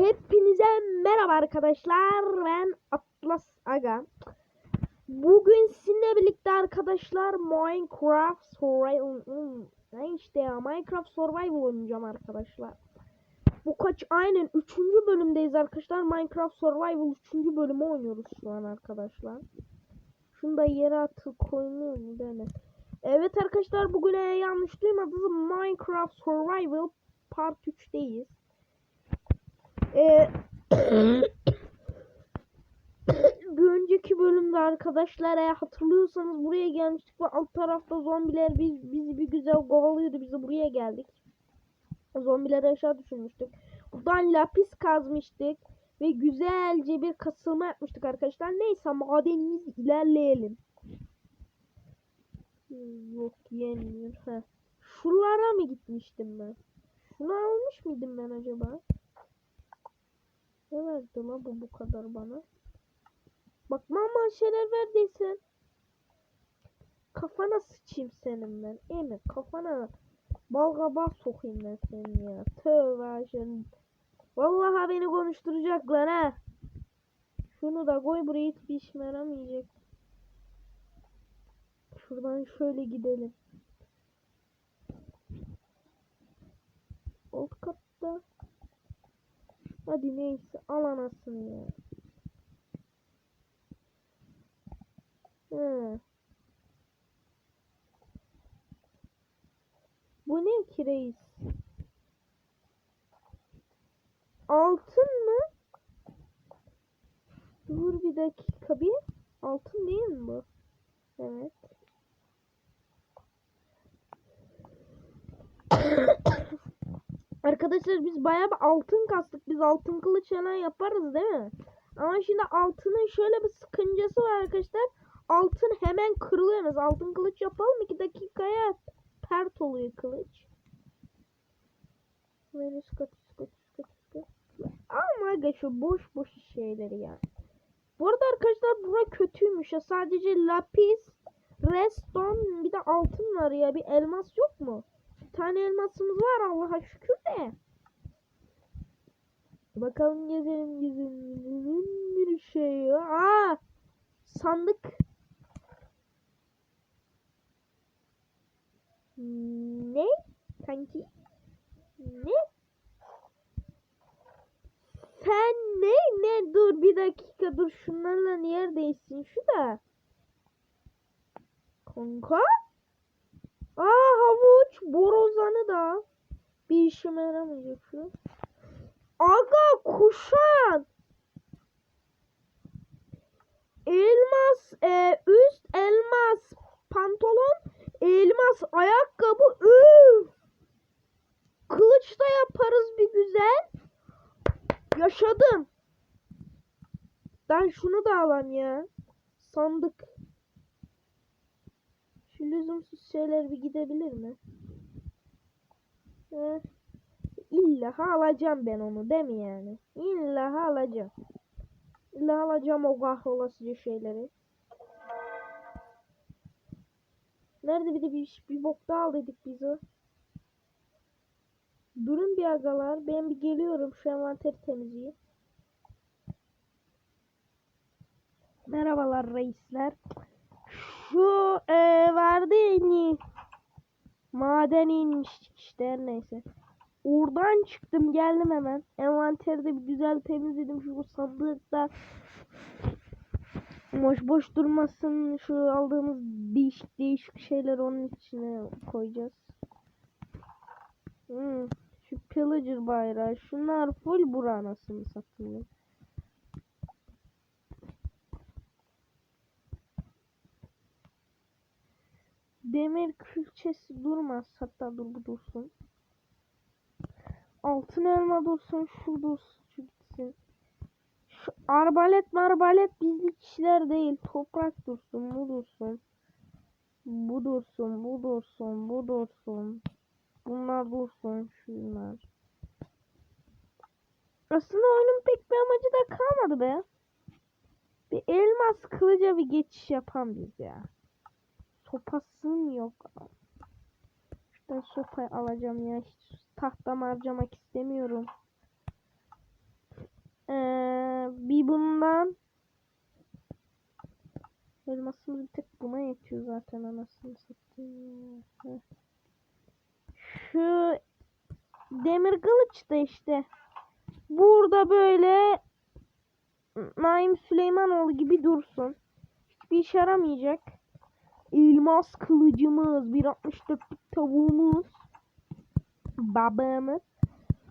Hepinize merhaba arkadaşlar. Ben Atlas Aga. Bugün sizinle birlikte arkadaşlar Minecraft Survival Hmm, ne işte ya Minecraft Survival oynayacağım arkadaşlar. Bu kaç aynen 3. bölümdeyiz arkadaşlar. Minecraft Survival 3. bölümü oynuyoruz şu an arkadaşlar. Şunu da yere atıp koymuyorum böyle. Evet arkadaşlar bugün eğer yanlış duymadınız Minecraft Survival Part 3'teyiz. Ee, bir önceki bölümde arkadaşlar eğer hatırlıyorsanız buraya gelmiştik ve alt tarafta zombiler biz, bizi bir güzel kovalıyordu. Biz de buraya geldik. Zombileri aşağı düşürmüştük. Buradan lapis kazmıştık. Ve güzelce bir kasılma yapmıştık arkadaşlar. Neyse madenimiz ilerleyelim. Yok yenmiyor. Heh. Şuralara mı gitmiştim ben? Şunu almış mıydım ben acaba? Ne verdi la bu bu kadar bana? Bak mama şeyler verdiysen. Kafana sıçayım senin ben. İyi mi? Kafana balgaba sokayım ben senin ya. Tövbe şimdi. Vallahi beni konuşturacaklar ha. Şunu da koy buraya hiçbir işime yaramayacak. Şuradan şöyle gidelim. Alt katta. Hadi neyse al anasını ya. He. Bu ne ki reis? Altın mı? Dur bir dakika bir. Altın değil mi bu? Evet. Arkadaşlar biz bayağı bir altın kastık. Biz altın kılıç falan yaparız değil mi? Ama şimdi altının şöyle bir sıkıncası var arkadaşlar. Altın hemen kırılıyoruz. Altın kılıç yapalım 2 dakikaya pert oluyor kılıç. Kaç kaç kaç kaç. Ama aga şu boş boş şeyleri ya. Bu arada arkadaşlar bura kötüymüş ya. Sadece lapis, redstone bir de altın var ya. Bir elmas yok mu? Tane elmasımız var Allah'a şükür de. Bakalım gezelim gezelim. Bir şey. Aa! Sandık. Ne? Kanki? Ne? Sen ne? Ne? Dur bir dakika dur şunlarla neredesin şu da. Kanka? Havuç borozanı da. Bir işime yaramayacak şu. Aga kuşan. Elmas e, üst elmas pantolon elmas ayakkabı üf. Kılıç da yaparız bir güzel. Yaşadım. Ben şunu da alayım ya. Sandık. Şu lüzumsuz şeyler bir gidebilir mi? Heh. İlla alacağım ben onu değil mi yani? İlla alacağım. İlla alacağım o kahrolasıca şeyleri. Nerede bir de bir, bir bok daha aldıydık biz o. Durun bir agalar. Ben bir geliyorum şu envanteri temizleyeyim. Merhabalar reisler. Şu e, vardı ya maden inmiştik işte neyse. Oradan çıktım geldim hemen. Envanteri de bir güzel temizledim. Şu sandıkta boş boş durmasın. Şu aldığımız değişik değişik şeyler onun içine koyacağız. Hmm, şu pillager bayrağı. Şunlar full bura anasını Demir külçesi durmaz. Hatta dur bu dursun. Altın elma dursun. Şu dursun. Şu gitsin. Şu arbalet marbalet bizlik kişiler değil. Toprak dursun. Bu dursun. Bu dursun. Bu dursun. Bu dursun. Bunlar dursun. Şunlar. Aslında oyunun pek bir amacı da kalmadı be. Bir elmas kılıca bir geçiş yapan biz ya. Sopasın yok. Şuradan sopayı alacağım ya. Hiç tahtam harcamak istemiyorum. Bir bundan. Elmasımız bir tek buna yetiyor zaten anasını satayım. Şu demir kılıç da işte. Burada böyle Naim Süleymanoğlu gibi dursun. Hiçbir işe yaramayacak. Elmas kılıcımız, 1.64'lük tavuğumuz, babamız.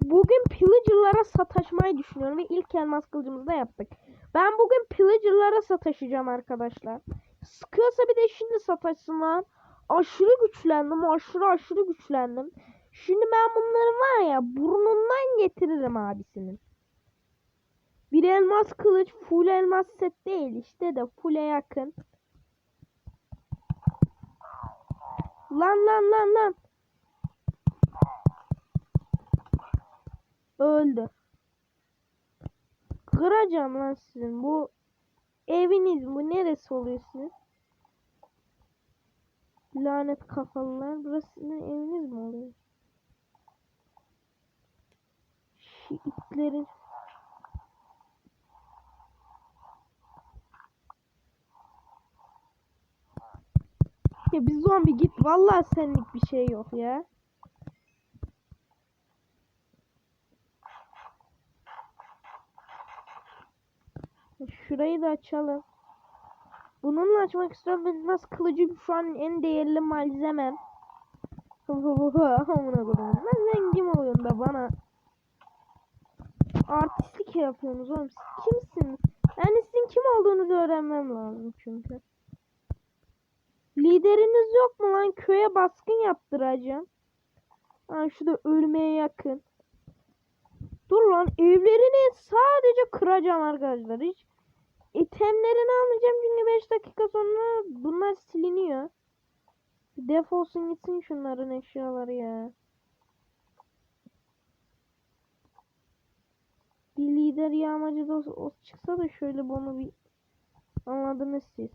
Bugün pillager'lara sataşmayı düşünüyorum ve ilk elmas kılıcımızı da yaptık. Ben bugün pillager'lara sataşacağım arkadaşlar. Sıkıyorsa bir de şimdi sataşsınlar. Aşırı güçlendim, aşırı aşırı güçlendim. Şimdi ben bunların var ya burnundan getiririm abisinin. Bir elmas kılıç full elmas set değil işte de full'e yakın. Lan lan lan lan. Öldü. Kıracağım lan sizin bu eviniz bu neresi oluyor sizin? Lanet kafalılar. Burası sizin eviniz mi oluyor? Şu itlerin. Ya bir zombi git. Vallahi senlik bir şey yok ya. Şurayı da açalım. Bununla açmak istiyorum. Nasıl kılıcım şu an en değerli malzemem. Amına koyayım. Ben zengin oluyorum da bana artistlik yapıyorsunuz oğlum. Siz kimsiniz? Yani sizin kim olduğunuzu öğrenmem lazım çünkü. Lideriniz yok mu lan? Köye baskın yaptıracağım. Ha şurada ölmeye yakın. Dur lan evlerini sadece kıracağım arkadaşlar. Hiç itemlerini almayacağım çünkü 5 dakika sonra bunlar siliniyor. Defolsun gitsin şunların eşyaları ya. Bir lider yağmacı da o, o çıksa da şöyle bunu bir anladınız siz.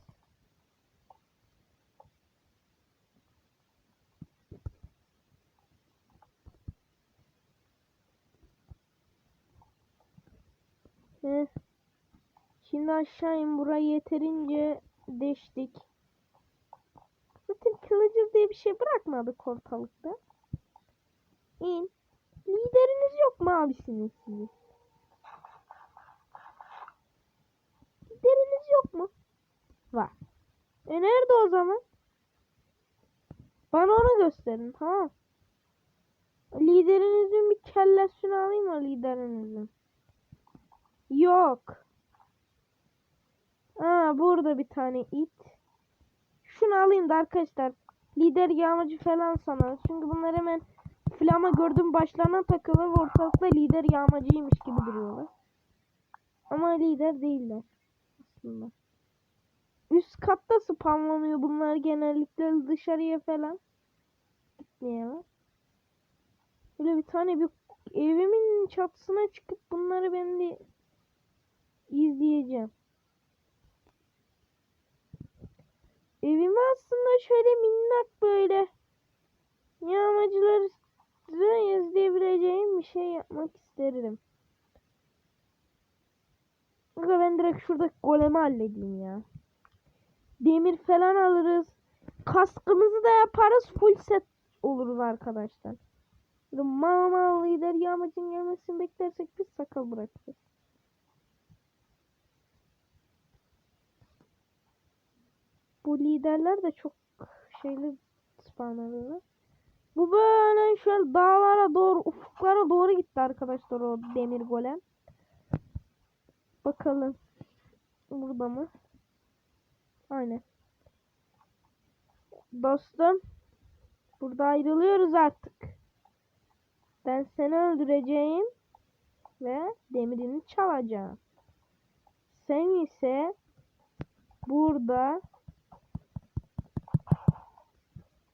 Heh. Şimdi aşağı in burayı yeterince deştik. Zaten kılıcı diye bir şey bırakmadık ortalıkta. İn. Lideriniz yok mu abisiniz sizin? Lideriniz yok mu? Var. E nerede o zaman? Bana onu gösterin tamam. Liderinizin bir kellesini alayım mı liderinizin? Yok. Aa burada bir tane it. Şunu alayım da arkadaşlar. Lider yağmacı falan sana. Çünkü bunlar hemen flama gördüğüm başlarına takılır ve ortalıkta lider yağmacıymış gibi duruyorlar. Ama lider değiller aslında. Üst katta spamlanıyor bunlar genellikle dışarıya falan gitmiyorlar. Böyle bir tane bir evimin çatısına çıkıp bunları ben de izleyeceğim. Evimi aslında şöyle minnak böyle yağmacıları izleyebileceğim bir şey yapmak isterim. Aga ben direkt şurada golemi halledeyim ya. Demir falan alırız. Kaskımızı da yaparız. Full set oluruz arkadaşlar. Mal lider yağmacın gelmesini beklersek biz sakal bırakırız. Bu liderler de çok şeyli spawnlarlar. Bu böyle şöyle dağlara doğru, ufuklara doğru gitti arkadaşlar o demir golem. Bakalım. Burada mı? Aynen. Dostum. Burada ayrılıyoruz artık. Ben seni öldüreceğim. Ve demirini çalacağım. Sen ise burada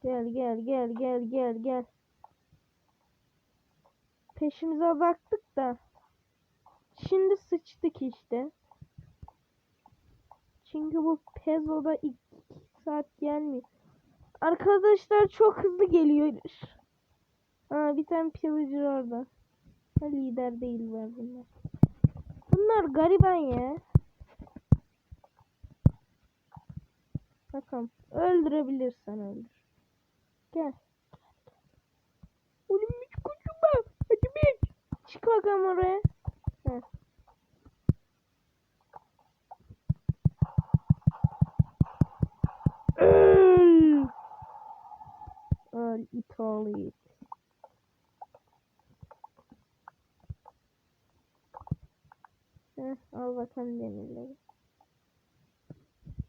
Gel gel gel gel gel gel. Peşimize baktık da. Şimdi sıçtık işte. Çünkü bu Pezo'da 2 saat gelmiyor. Arkadaşlar çok hızlı geliyor. Ha bir tane pillager orada. Ha, lider değiller. Bunlar Bunlar gariban ya. Bakalım. Öldürebilirsen öldür. Gel. Oğlum hiç koşma. Hadi bir. Çık bakalım oraya. Heh. Öl. Öl İtalya. Heh, al bakalım demirleri.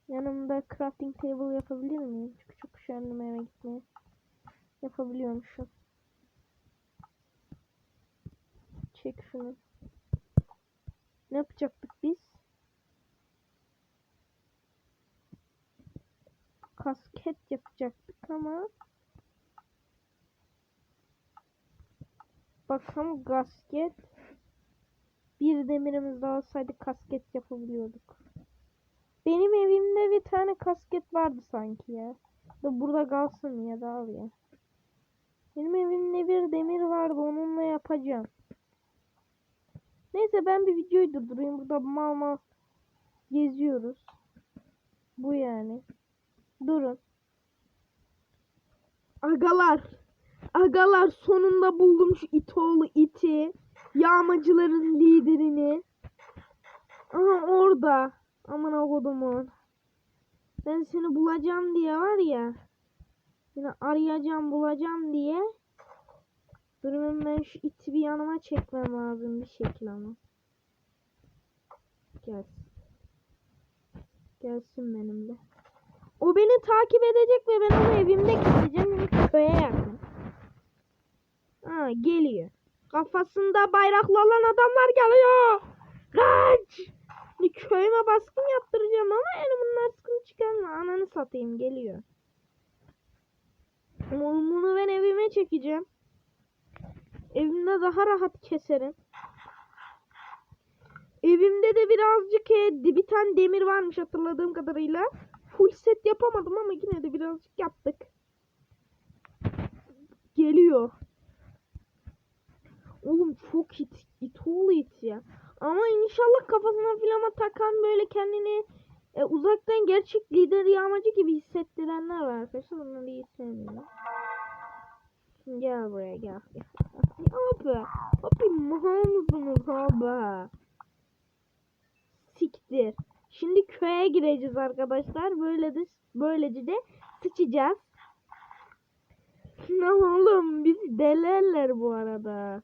Yanımda crafting table yapabilir miyim? Çünkü çok üşendim eve gitmeye. Yapabiliyormuşum. Çek şunu. Ne yapacaktık biz? Kasket yapacaktık ama Bakalım gasket bir demirimiz daha olsaydı kasket yapabiliyorduk. Benim evimde bir tane kasket vardı sanki ya. Da burada kalsın ya da al ya. Benim evimde bir demir vardı onunla yapacağım. Neyse ben bir videoyu durdurayım. Burada mal mal geziyoruz. Bu yani. Durun. Agalar. Agalar sonunda buldum şu itoğlu iti. Yağmacıların liderini. Aha orada. Aman kodumun. Ben seni bulacağım diye var ya. Seni arayacağım bulacağım diye. Durun ben şu iti bir yanıma çekmem lazım bir şekilde ama. Gelsin. Gelsin benimle. O beni takip edecek ve ben onu evimde keseceğim köye yakın. Ha geliyor. Kafasında bayraklı olan adamlar geliyor. Kaç! Köyüme baskın yaptıracağım ama yani bunlar sıkıntı çıkarma. Ananı satayım geliyor. Bunu ben evime çekeceğim. Evimde daha rahat keserim. Evimde de birazcık e, bir tane demir varmış hatırladığım kadarıyla. Full set yapamadım ama yine de birazcık yaptık. Geliyor. Oğlum çok it, it oğlu it ya. Ama inşallah kafasına filama takan böyle kendini e, uzaktan gerçek lider yağmacı gibi hissettirenler var arkadaşlar. Onları iyi sevmiyorum. Gel buraya gel. gel. Abi. Abi mal mısınız abi? Siktir. Şimdi köye gireceğiz arkadaşlar. Böyle de böylece de sıçacağız. Ne oğlum bizi delerler bu arada.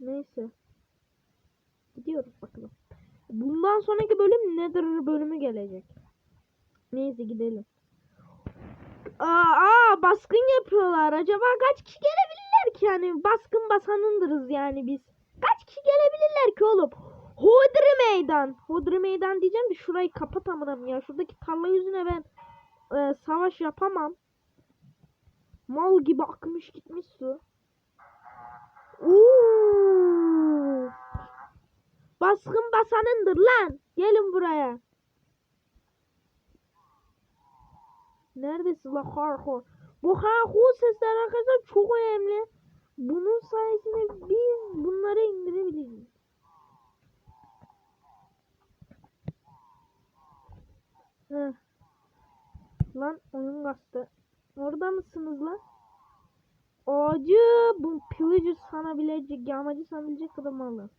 Neyse. Gidiyoruz bakalım. Bundan sonraki bölüm Nether bölümü gelecek. Neyse gidelim. Aa, aa baskın yapıyorlar. Acaba kaç kişi gelebilirler ki yani? Baskın basanındırız yani biz. Kaç kişi gelebilirler ki oğlum? Hodri meydan. Hodri meydan diyeceğim de şurayı kapat amınam ya. Şuradaki tarla yüzüne ben e, savaş yapamam. Mal gibi akmış gitmiş su. Oo. Baskın basanındır lan. Gelin buraya. Neredesin la harhor? Bu harhor sesler arkadaşlar çok önemli. Bunun sayesinde biz bunları indirebiliriz. Heh. Lan oyun kastı. Orada mısınız lan? Acı bu pillager sanabilecek, yağmacı sanabilecek kadar malı.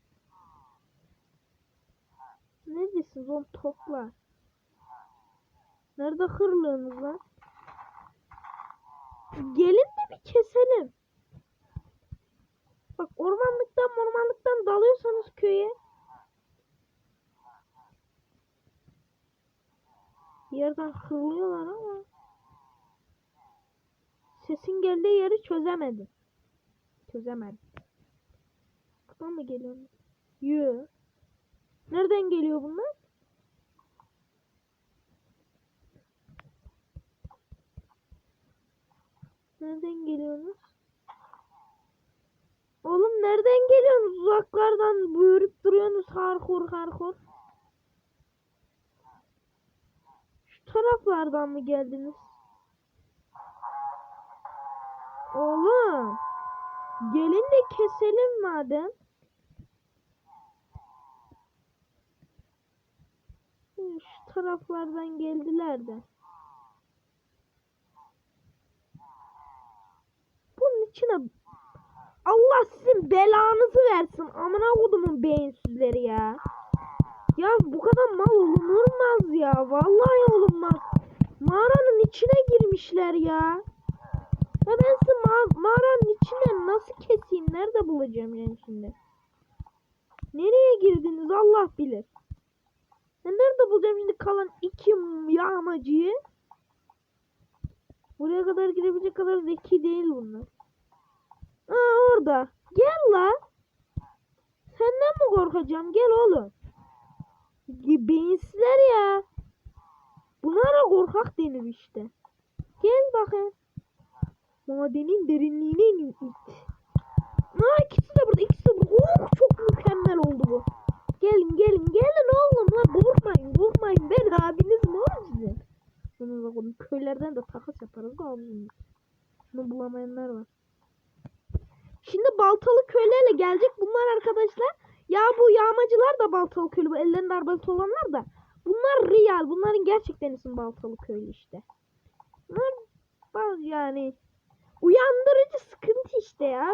Ne diyorsunuz oğlum topla. Nerede hırlığınız lan? Gelin de bir keselim. Bak ormanlıktan ormanlıktan dalıyorsanız köye. Yerden hırlıyorlar ama. Sesin geldiği yeri çözemedim. Çözemedim. Buradan mı geliyor? Yoo. Nereden geliyor bunlar? Nereden geliyorsunuz? Oğlum nereden geliyorsunuz? Uzaklardan buyurup duruyorsunuz harhur harhur. Şu taraflardan mı geldiniz? Oğlum. Gelin de keselim madem. Şu taraflardan geldiler de. Bunun içine Allah sizin belanızı versin. Amına kodumun beyinsizleri ya. Ya bu kadar mal olunmaz ya. Vallahi olunmaz. Mağaranın içine girmişler ya. Ya ben sizi ma- mağaranın içine nasıl keseyim? Nerede bulacağım yani şimdi? Nereye girdiniz Allah bilir. Ben nerede bulacağım şimdi kalan iki yağmacıyı? Buraya kadar girebilecek kadar zeki değil bunlar. Aa orada. Gel la. Senden mi korkacağım? Gel oğlum. Beyinsizler ya. Bunlara korkak denir işte. Gel bakayım. Madenin derinliğine in it. Aa ikisi de burada ikisi de burada. Oh çok mükemmel oldu bu. Gelin gelin gelin oğlum la korkmayın korkmayın ben abiniz mi oğlum sizin? Bunu da koydum. Köylerden de takas yaparız abim. Bunu bulamayanlar var. Şimdi baltalı köylerle gelecek bunlar arkadaşlar. Ya bu yağmacılar da baltalı köylü. Bu ellerinde arbalet olanlar da. Bunlar real. Bunların gerçekten isim baltalı köylü işte. Bunlar yani uyandırıcı sıkıntı işte ya.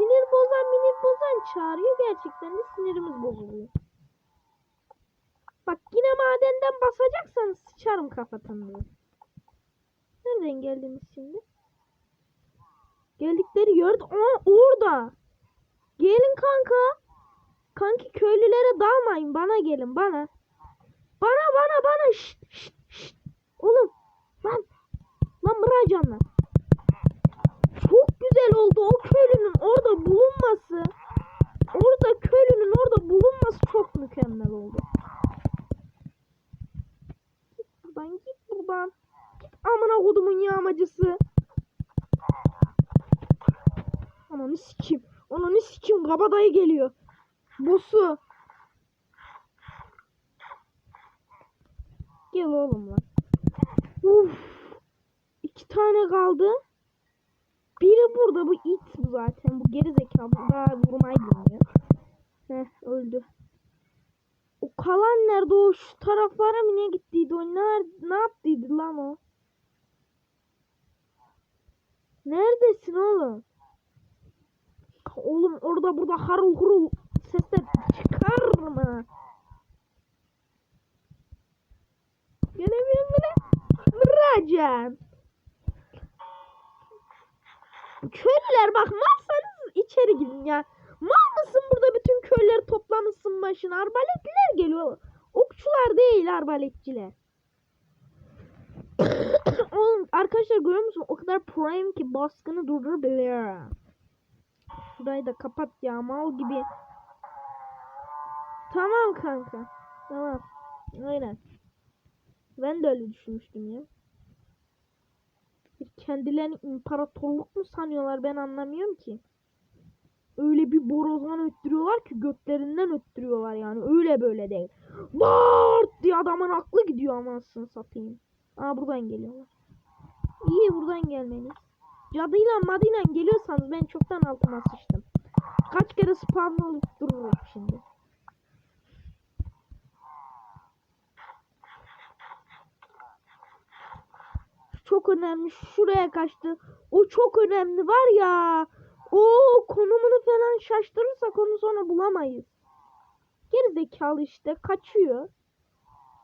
Sinir bozan minir bozan çağırıyor. Gerçekten de sinirimiz bozuluyor. Bak yine madenden basacaksan sıçarım kafatanı. Nereden geldiniz şimdi? Geldikleri yerde Aa, orada. Gelin kanka. Kanki köylülere dalmayın. Bana gelin bana. Bana bana bana. Şşt, şşt, şşt. Oğlum. Lan. Lan bırakacağım lan. Güzel oldu. O köylünün orada bulunması. Orada köylünün orada bulunması çok mükemmel oldu. Git buradan git buradan. Git amına kodumun yağmacısı. Ananı sikim. Ananı sikim. Kabadayı geliyor. Bosu. Gel oğlum lan. Uf. İki tane kaldı. Biri burada. Bu it bu zaten. Bu geri zekalı. Daha vurmayı bilmiyor. Heh öldü. O kalan nerede o? Şu taraflara mı ne gittiydi o? Ne, ne yaptıydı lan o? Neredesin oğlum? Oğlum orada burada harul hurul sesler çıkarma. Gelemiyorum bile. Vuracağım. Köylüler bak malsanız içeri gidin ya. Mal mısın burada bütün köyleri toplamışsın başına. Arbaletliler geliyor. Okçular değil arbaletçiler. Oğlum arkadaşlar görüyor musun? O kadar prime ki baskını durdurabilir. Şurayı da kapat ya mal gibi. Tamam kanka. Tamam. Aynen. Ben de öyle düşünmüştüm ya. Kendilerini imparatorluk mu sanıyorlar ben anlamıyorum ki. Öyle bir borazan öttürüyorlar ki götlerinden öttürüyorlar yani. Öyle böyle değil. Bart diye adamın aklı gidiyor amasını satayım. Aa buradan geliyorlar. İyi buradan gelmeniz. Cadıyla madıyla geliyorsanız ben çoktan altıma sıçtım. Kaç kere spawn olup dururum şimdi. Çok önemli. Şuraya kaçtı. O çok önemli var ya. O konumunu falan şaştırırsak onu sonra bulamayız. Geri zekalı işte kaçıyor.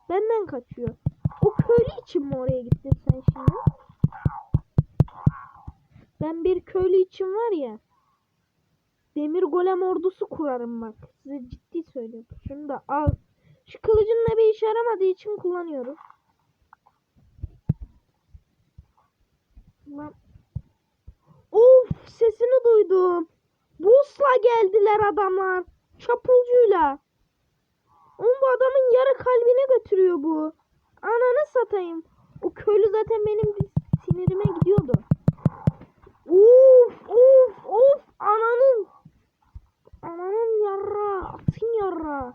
Benden kaçıyor. O köylü için mi oraya gittin sen şimdi? Ben bir köylü için var ya. Demir golem ordusu kurarım bak. Size ciddi söylüyorum. Şunu da al. Şu kılıcın ne bir işe yaramadığı için kullanıyorum. Of sesini duydum. Busla geldiler adamlar. Çapulcuyla. Oğlum bu adamın yarı kalbine götürüyor bu. Ananı satayım. O köylü zaten benim sinirime gidiyordu. Uf uf uf ananın. Ananın yarra. Atın yarra.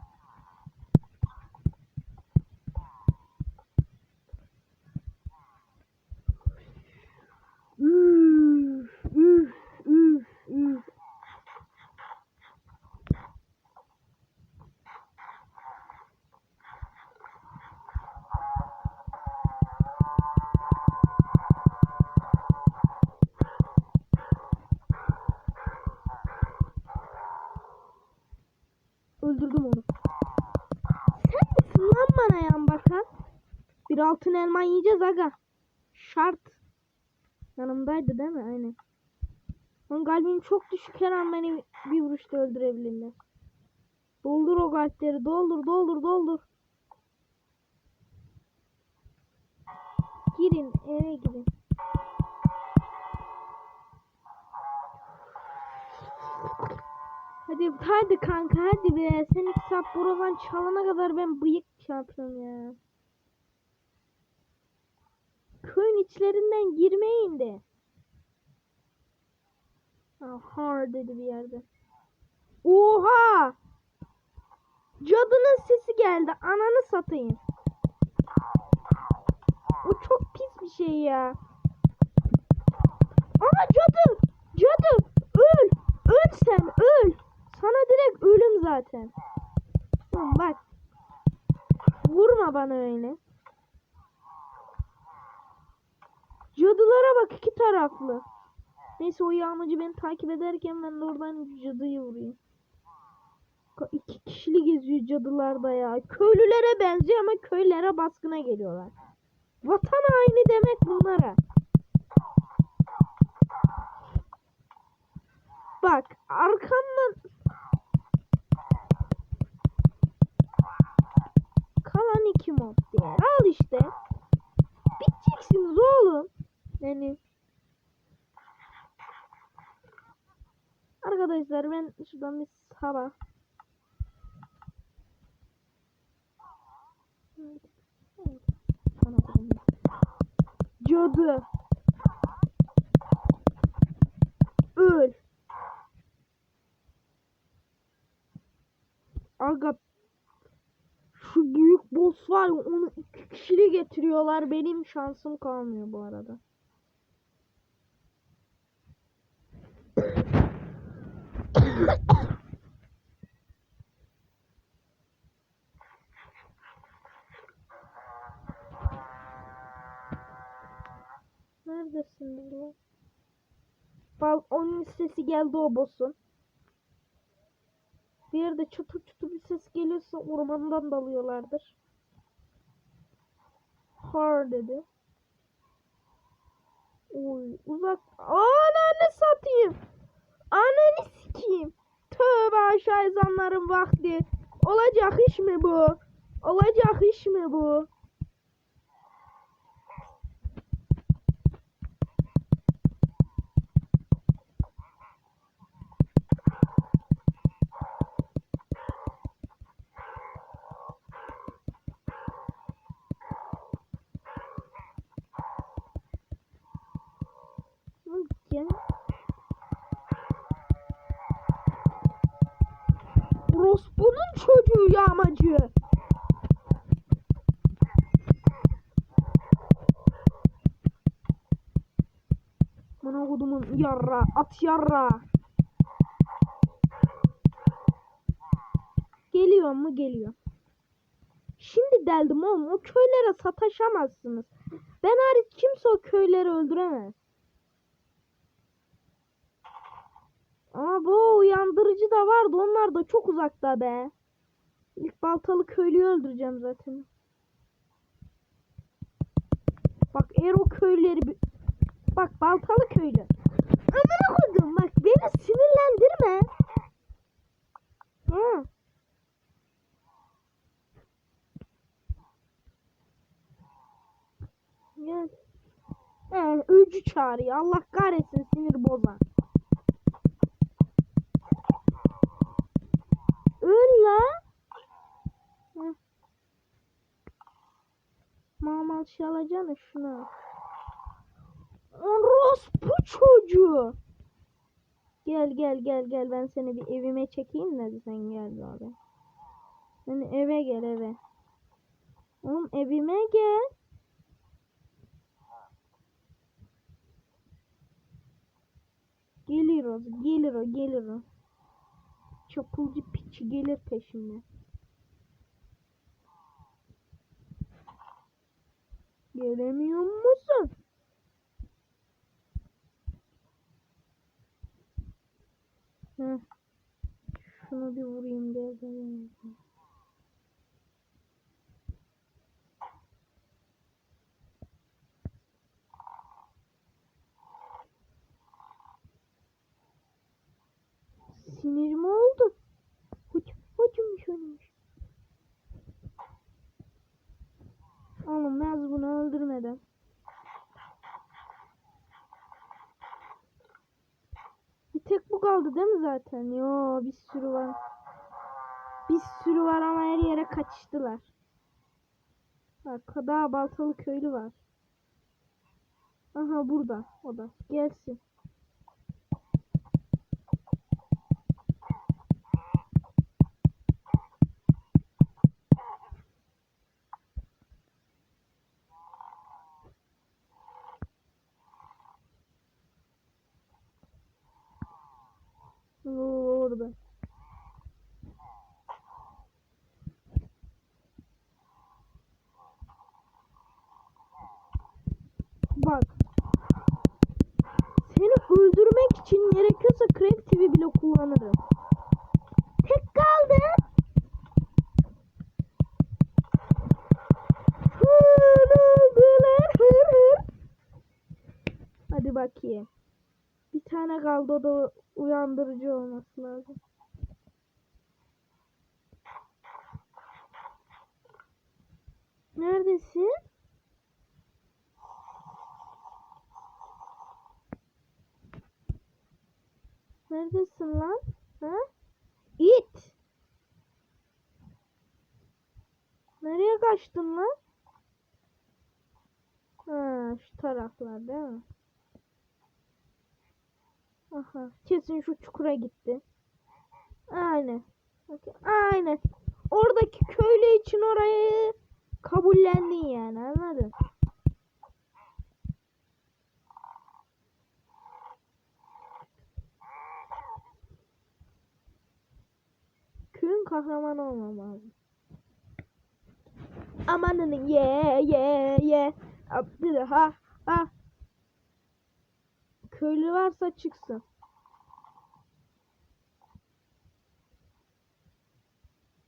Üf üf üf üf. öldürdüm onu. Sen misin lan bana yan bakan? Bir altın elma yiyeceğiz aga. Şart. Yanımdaydı değil mi? Aynen. Lan kalbim çok düşük her an beni bir vuruşta öldürebilirler. Doldur o kalpleri. Doldur doldur doldur. Girin eve girin. Hadi hadi kanka hadi be. Sen ilk saat buradan çalana kadar ben bıyık çarpıyorum ya. Köyün içlerinden girmeyin de. Aha dedi bir yerde. Oha! Cadının sesi geldi. Ananı satayım. O çok pis bir şey ya. Aha cadı! Cadı! Öl! Öl sen öl! Sana direkt ölüm zaten. Bak. Vurma bana öyle. Cadılara bak iki taraflı. Neyse o yağmacı beni takip ederken ben de oradan cadıyı vurayım. İki kişili geziyor cadılarda ya. Köylülere benziyor ama köylere baskına geliyorlar. Vatan haini demek bunlara. Bak arkamdan kalan iki mob diye. Al işte. Biteceksiniz oğlum. Yani Arkadaşlar ben şuradan bir sabah Cadı. Öl. Aga şu büyük boss var onu iki kişili getiriyorlar. Benim şansım kalmıyor bu arada. Neredesin lan? Bal onun sesi geldi o boss'un. Bir yerde çatır çutur bir ses geliyorsa ormandan dalıyorlardır. Har dedi. Oy uzak. Ananı satayım. Ananı sikeyim. Tövbe aşağı ezanların vakti. Olacak iş mi bu? Olacak iş mi bu? Lan yağmacı. Bana kodumun yarra, at yarra. Geliyor mu? Geliyor. Şimdi deldim oğlum. O köylere sataşamazsınız. Ben hariç kimse o köyleri öldüremez. Ama bu uyandırıcı da vardı. Onlar da çok uzakta be. Baltalı köylüyü öldüreceğim zaten. Bak eğer o köyleri... bir- Bak baltalı köylü. Amına koydum bak beni sinirlendirme. Hı. Gel. Ee, öcü çağırıyor. Allah kahretsin sinir bozan. Öl la. Heh. Mamal şey alacaksın şunu. Orospu çocuğu. Gel gel gel gel ben seni bir evime çekeyim de sen gel abi. Sen eve gel eve. Oğlum evime gel. Gelir o, gelir o, gelir o. Çapulcu piçi gelir peşimden. Gelemiyor musun? Heh. Şunu bir vurayım. Sinirim oldu. Huç, huçum şuymuş. Oğlum Naz bunu öldürmeden. Bir tek bu kaldı değil mi zaten? Yo bir sürü var. Bir sürü var ama her yere kaçıştılar. Bak daha baltalı köylü var. Aha burada o da. Gelsin. Orada. Bak. Seni öldürmek için gerekiyorsa Crack TV bile kullanırım. Tek kaldı. Hadi bakayım. Bir tane kaldı o da uyandırıcı olması lazım. Neredesin? Neredesin lan? Ha? İt. Nereye kaçtın lan? Ha, şu taraflar değil mi? Aha, kesin şu çukura gitti. Aynen. Aynen. Oradaki köylü için orayı kabullendin yani anladın? Köyün kahramanı olmam. Amanın ye ye ye. Abdülha ha ha. Köylü varsa çıksın.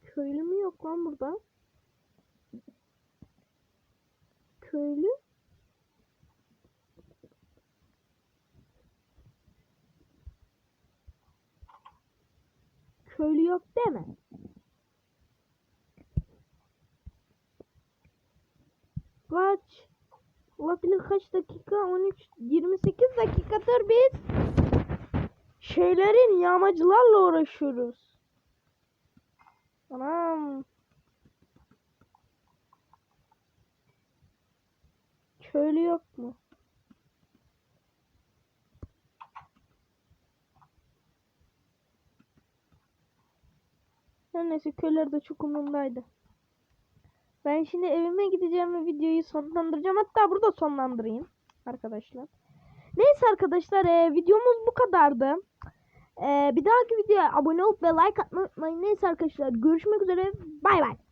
Köylü mü yok lan burada? Köylü? Köylü yok deme. Kaç? Olabilir kaç dakika? 13, 28 dakikadır biz şeylerin yağmacılarla uğraşıyoruz. Anam. Köylü yok mu? Her neyse köyler de çok umurumdaydı. Ben şimdi evime gideceğim ve videoyu sonlandıracağım. Hatta burada sonlandırayım arkadaşlar. Neyse arkadaşlar e, videomuz bu kadardı. E, bir dahaki videoya abone olup ve like atmayı unutmayın. Neyse arkadaşlar görüşmek üzere. Bay bay.